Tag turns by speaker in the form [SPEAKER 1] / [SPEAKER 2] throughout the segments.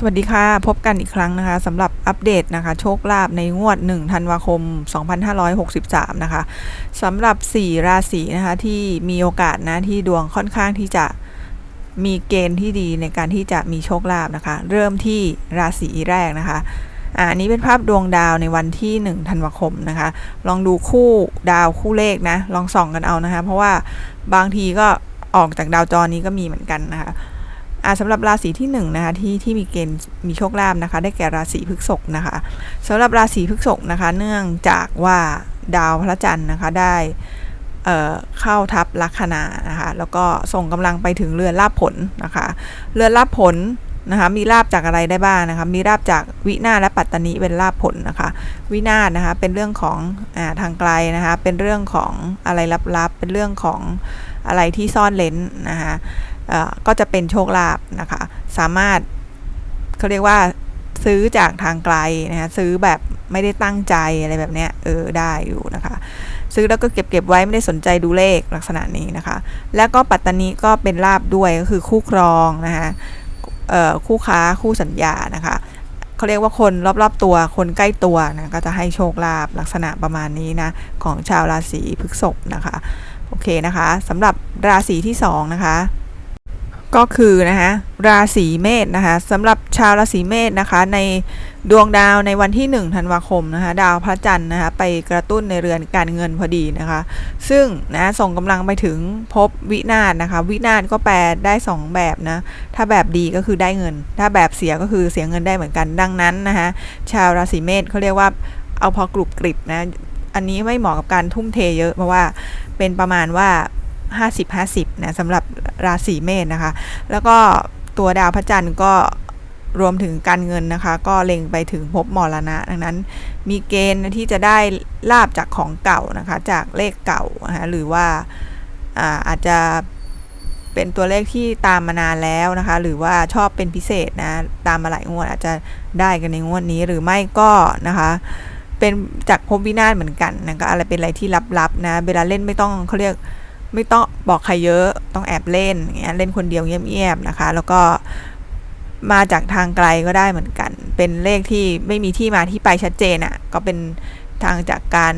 [SPEAKER 1] สวัสดีค่ะ พบกันอีกครั้งนะคะสำหรับอัปเดตนะคะ โชคลาภในงวด 1 ธันวาคม 2563 นะคะสำหรับ 4 ราศีนะคะที่มีโอกาสนะที่ดวงค่อนข้างที่จะมีเกณฑ์ที่ดีในการที่จะมีโชคลาภนะคะ เริ่มที่ราศีแรกนะคะอันนี้เป็นภาพดวงดาวในวันที่ 1 ธันวาคมนะคะ ลองดูคู่ดาวคู่เลขนะ ลองส่องกันเอานะคะ เพราะว่าบางทีก็ออกจากดาวจอนี้ก็มีเหมือนกันนะคะ สำหรับราศีที่1นงนะคะที่ที่มีเกณฑ์มีโชคลาภนะคะ ได้แก่ราศีพฤษภนะคะสำหรับราศีพฤษภนะคะ เนื่องจากว่าดาวพระจันทร์นะคะได้เเข้าทับลัคนานะคะแล้วก็ส่งกำลังไปถึงเรือนลาภผลนะคะเรือนลาภผลนะคะมีลาบจากอะไรได้บ้างนะคะมีลาบจากวินาศและปัตตานิเป็นลาภผลนะคะวินาศนะคะเป็นเรื่องของอทางไกลนะคะเป็นเรื่องของอะไรลับๆเป็นเรื่องของอะไรที่ซ่อนเลนนะคะ ก็จะเป็นโชคลาภนะคะ สามารถเขาเรียกว่าซื้อจากทางไกลนะคะซื้อแบบไม่ได้ตั้งใจอะไรแบบเนี้ยเออได้อยู่นะคะ ซื้อแล้วก็เก็บเก็บไว้ไม่ได้สนใจดูเลขลักษณะนี้นะคะ แล้วก็ปัตตานีก็เป็นลาบด้วยก็คือคู่ครองนะคะคู่ค้าคู่สัญญานะคะเขาเรียกว่าคนรอบๆตัวคนใกล้ตัวนะก็จะให้โชคลาภลักษณะประมาณนี้นะของชาวราศีพฤษภนะคะโอเคนะคะสำหรับราศีที่สองนะคะ ก็คือนะคะราศีเมษนะคะสำหรับชาวราศีเมษนะคะในดวงดาวในวันที่ 1 ธันวาคมนะคะดาวพระจันทร์นะคะไปกระตุ้นในเรือนการเงินพอดีนะคะ ซึ่งนะส่งกำลังไปถึงพบวินาศนะคะ วินาศก็แปลได้ 2 แบบนะถ้าแบบดีก็คือได้เงิน ถ้าแบบเสียก็คือเสียเงินได้เหมือนกันดังนั้นนะคะชาวราศีเมษเขาเรียกว่าเอาพอกรุบกริบนะอันนี้ไม่เหมาะกับการทุ่มเทเยอะเพราะว่าเป็นประมาณว่า 50 50นะสำหรับราศีเมษนะคะ แล้วก็ตัวดาวพระจันทร์ก็รวมถึงการเงินนะคะ ก็เล็งไปถึงภพมรณะ ดังนั้น มีเกณฑ์ที่จะได้ลาบจากของเก่านะคะ จากเลขเก่านะคะหรือว่าอาอาจจะเป็นตัวเลขที่ตามมานานแล้วนะคะ หรือว่าชอบเป็นพิเศษนะ ตามมาหลายงวดอาจจะได้กันในงวดนี้หรือไม่ก็นะคะเป็นจากภพวินาศเหมือนกันนะก็อะไรเป็นอะไรที่ลับๆนะ เวลาเล่นไม่ต้องเขาเรียก ไม่ต้องบอกใครเยอะต้องแอบเล่นอย่างเงี้ยเล่นคนเดียวเงียบๆนะคะ แล้วก็มาจากทางไกลก็ได้เหมือนกัน เป็นเลขที่ไม่มีที่มาที่ไปชัดเจนอะ่ะก็เป็นทางจากการ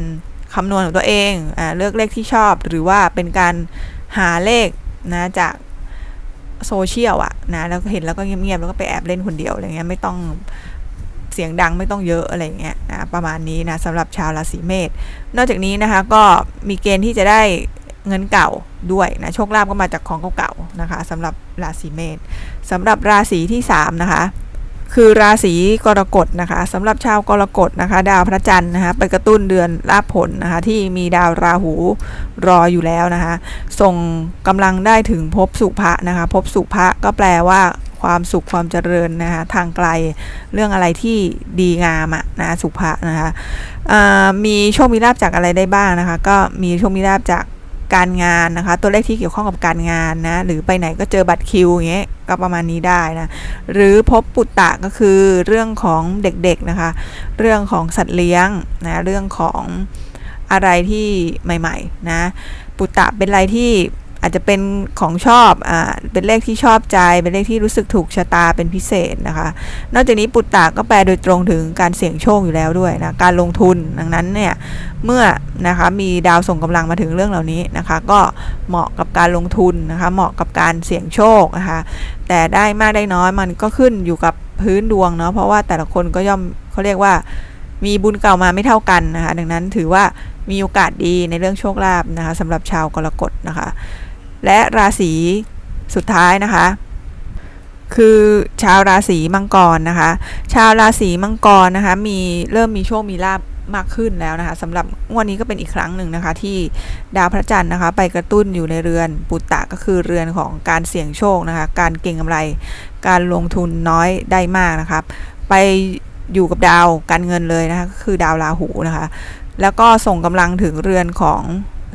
[SPEAKER 1] คำนวณของตัวเองอ่าเลือกเลขที่ชอบ หรือว่าเป็นการหาเลขนะจากโซเชียลอะนะแล้วก็เห็นแล้วก็เงียบๆแล้วก็ไปแอบเล่นคนเดียวอะไรเงี้ยไม่ต้องเสียงดังไม่ต้องเยอะอะไรเงี้ยนะประมาณนี้นะสำหรับชาวราศีเมษนอกจากนี้นะคะก็มีเกณฑ์ที่จะได้ เงินเก่าด้วยนะโชคลาภก็มาจากของเก่าๆนะคะสำหรับราศีเมษสำหรับราศีที่3นะคะคือราศีกรกฎนะคะสำหรับชาวกรกฎนะคะ ดาวพระจันทร์นะคะไปกระตุ้นเดือนลาภผลนะคะที่มีดาวราหูรออยู่แล้วนะคะส่งกำลังได้ถึงภพสุภะนะคะภพสุภะก็แปลว่าความสุขความเจริญนะคะทางไกลเรื่องอะไรที่ดีงามอะนะสุภะนะคะมีโชคมีลาภจากอะไรได้บ้างนะคะ ก็มีโชคมีลาภจาก การงานนะคะ ตัวเลขที่เกี่ยวข้องกับการงานนะหรือไปไหนก็เจอบัตรคิวอย่างเงี้ยก็ประมาณนี้ได้นะหรือพบปุตตะก็คือเรื่องของเด็กๆนะคะ เรื่องของสัตว์เลี้ยงนะเรื่องของอะไรที่ใหม่ ๆ นะ ปุตตะเป็นอะไรที่ อาจจะเป็นของชอบอ่าเป็นเลขที่ชอบใจ เป็นเลขที่รู้สึกถูกชะตาเป็นพิเศษนะคะ นอกจากนี้ปุตตะก็แปลโดยตรงถึงการเสี่ยงโชคอยู่แล้วด้วยนะการลงทุนดังนั้นเนี่ยเมื่อนะคะมีดาวส่งกำลังมาถึงเรื่องเหล่านี้นะคะ ก็เหมาะกับการลงทุนนะคะ เหมาะกับการเสี่ยงโชคนะคะ แต่ได้มากได้น้อยมันก็ขึ้นอยู่กับพื้นดวงเนาะเพราะว่าแต่ละคนก็ย่อมเขาเรียกว่ามีบุญเก่ามาไม่เท่ากันนะคะ ดังนั้นถือว่ามีโอกาสดีในเรื่องโชคลาภนะคะสำหรับชาวกรกฎนะคะ และราศีสุดท้ายนะคะ คือชาวราศีมังกรนะคะ ชาวราศีมังกรนะคะ มีเริ่มมีโชคมีลาบมากขึ้นแล้วนะคะสำหรับงวดนี้ก็เป็นอีกครั้งหนึ่งนะคะ ที่ดาวพระจันทร์นะคะ ไปกระตุ้นอยู่ในเรือนปุตตะก็คือเรือนของการเสี่ยงโชคนะคะ การเก็งกำไร การลงทุนน้อยได้มากนะครับ ไปอยู่กับดาวการเงินเลยนะคะก็คือดาวราหูนะคะ แล้วก็ส่งกำลังถึงเรือนของ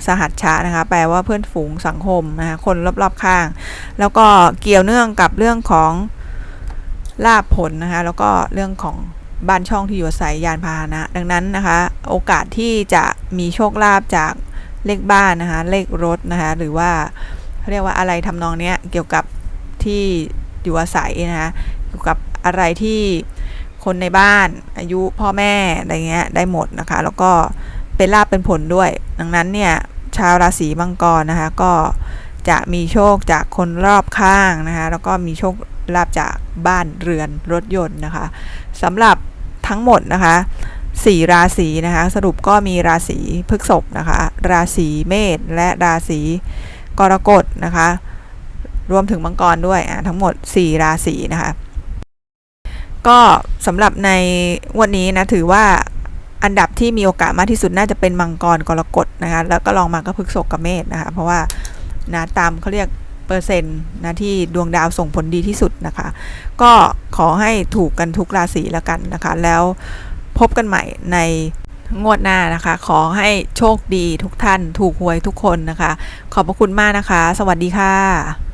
[SPEAKER 1] สหัชชะนะคะ แปลว่าเพื่อนฝูงสังคมนะคะคนรอบๆข้าง แล้วก็เกี่ยวเนื่องกับเรื่องของลาบผลนะคะ แล้วก็เรื่องของบ้านช่องที่อยู่อาศัยยานพาหนะ ดังนั้นนะคะ โอกาสที่จะมีโชคลาภจากเลขบ้านนะคะ เลขรถนะคะ หรือว่าเรียกว่าอะไรทำนองเนี้ยเกี่ยวกับที่อยู่อาศัยนะคะเกี่ยวกับอะไรที่คนในบ้านอายุพ่อแม่อะไรเงี้ยได้หมดนะคะ แล้วก็ เป็นลาบเป็นผลด้วย ดังนั้นเนี่ยชาวราศีมังกรนะคะก็จะมีโชคจากคนรอบข้างนะคะแล้วก็มีโชคลาบจากบ้านเรือนรถยนต์นะคะสำหรับทั้งหมดนะคะสี่ราศีนะคะสรุปก็มีราศีพฤษภนะคะราศีเมษและราศีกรกฎนะคะรวมถึงมังกรด้วยอะทั้งหมด 4 ราศีนะคะก็สำหรับในงวันนี้นะถือว่า อันดับที่มีโอกาสมากที่สุดน่าจะเป็นมังกรกรกฎนะคะแล้วก็ลองมาก็พฤกษกกับเมษนะคะเพราะว่านะตามเขาเรียกเปอร์เซ็นต์นะที่ดวงดาวส่งผลดีที่สุดนะคะ ก็ขอให้ถูกกันทุกราศีแล้วกันนะคะ แล้วพบกันใหม่ในงวดหน้านะคะ ขอให้โชคดีทุกท่าน ถูกหวยทุกคนนะคะ ขอบพระคุณมากนะคะ สวัสดีค่ะ